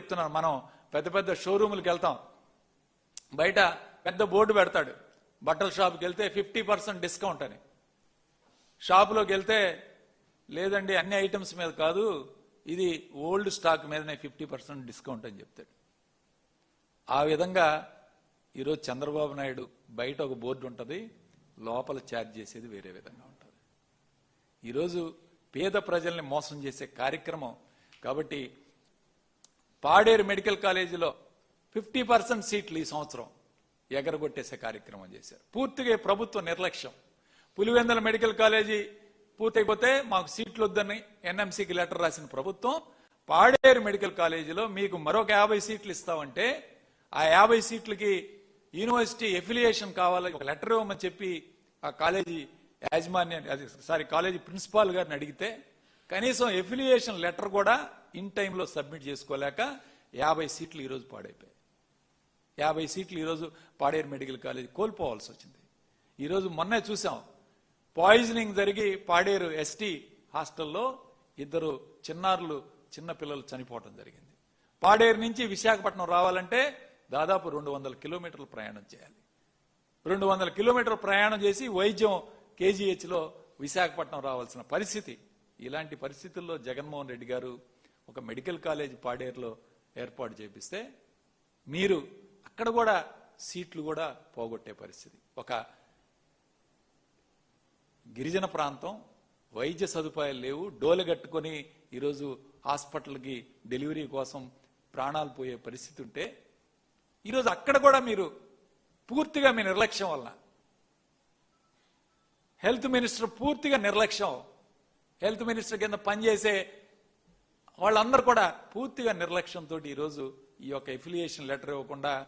చెప్తున్నాను. మనం పెద్ద పెద్ద షోరూములకు వెళ్తాం. బయట పెద్ద బోర్డు పెడతాడు. బట్టల షాప్కి వెళ్తే ఫిఫ్టీ పర్సెంట్ డిస్కౌంట్ అని. షాపులోకి వెళ్తే లేదండి అన్ని ఐటమ్స్ మీద కాదు ఇది ఓల్డ్ స్టాక్ మీదనే ఫిఫ్టీ పర్సెంట్ డిస్కౌంట్ అని చెప్తాడు. ఆ విధంగా ఈరోజు చంద్రబాబు నాయుడు బయట ఒక బోర్డు ఉంటుంది లోపల ఛార్జ్ చేసేది వేరే విధంగా ఉంటుంది. ఈరోజు పేద ప్రజల్ని మోసం చేసే కార్యక్రమం. కాబట్టి పాడేరు మెడికల్ కాలేజీలో ఫిఫ్టీ పర్సెంట్ సీట్లు ఈ సంవత్సరం ఎగరగొట్టేసే కార్యక్రమం చేశారు. పూర్తిగా ప్రభుత్వ నిర్లక్ష్యం. పులివెందుల మెడికల్ కాలేజీ పూర్తయిపోతే మాకు సీట్లు వద్దని ఎన్ఎంసీకి లెటర్ రాసిన ప్రభుత్వం పాడేరు మెడికల్ కాలేజీలో మీకు మరొక యాభై సీట్లు ఇస్తామంటే ఆ యాభై సీట్లకి యూనివర్సిటీ ఎఫిలియేషన్ కావాలని ఒక లెటర్ ఇవ్వమని చెప్పి ఆ కాలేజీ యాజమాన్యాన్ని సారీ కాలేజీ ప్రిన్సిపాల్ గారిని అడిగితే కనీసం ఎఫిలియేషన్ లెటర్ కూడా ఇన్ టైంలో సబ్మిట్ చేసుకోలేక యాభై సీట్లు ఈరోజు పాడైపోయాయి. యాభై సీట్లు ఈరోజు పాడేరు మెడికల్ కాలేజ్ కోల్పోవాల్సి వచ్చింది. ఈరోజు మొన్నే చూసాం పాయిజనింగ్ జరిగి పాడేరు ఎస్టీ హాస్టల్లో ఇద్దరు చిన్నారులు చిన్నపిల్లలు చనిపోవడం జరిగింది. పాడేరు నుంచి విశాఖపట్నం రావాలంటే దాదాపు రెండు వందల కిలోమీటర్లు ప్రయాణం చేయాలి. రెండు వందల కిలోమీటర్లు ప్రయాణం చేసి వైద్యం కేజీహెచ్లో విశాఖపట్నం రావాల్సిన పరిస్థితి ఇలాంటి పరిస్థితుల్లో జగన్మోహన్ రెడ్డి గారు ఒక మెడికల్ కాలేజ్ పాడేరులో ఏర్పాటు చేపిస్తే మీరు అక్కడ కూడా సీట్లు కూడా పోగొట్టే పరిస్థితి. ఒక గిరిజన ప్రాంతం వైద్య సదుపాయాలు లేవు డోలు కట్టుకొని ఈరోజు హాస్పిటల్కి డెలివరీ కోసం ప్రాణాలు పోయే పరిస్థితి ఉంటే ఈరోజు అక్కడ కూడా మీరు పూర్తిగా మీ నిర్లక్ష్యం వల్ల హెల్త్ మినిస్టర్ పూర్తిగా నిర్లక్ష్యం హెల్త్ మినిస్టర్ కింద పనిచేసే వాళ్ళందరూ కూడా పూర్తిగా నిర్లక్ష్యంతో ఈరోజు ఈ యొక్క ఎఫిలియేషన్ లెటర్ ఇవ్వకుండా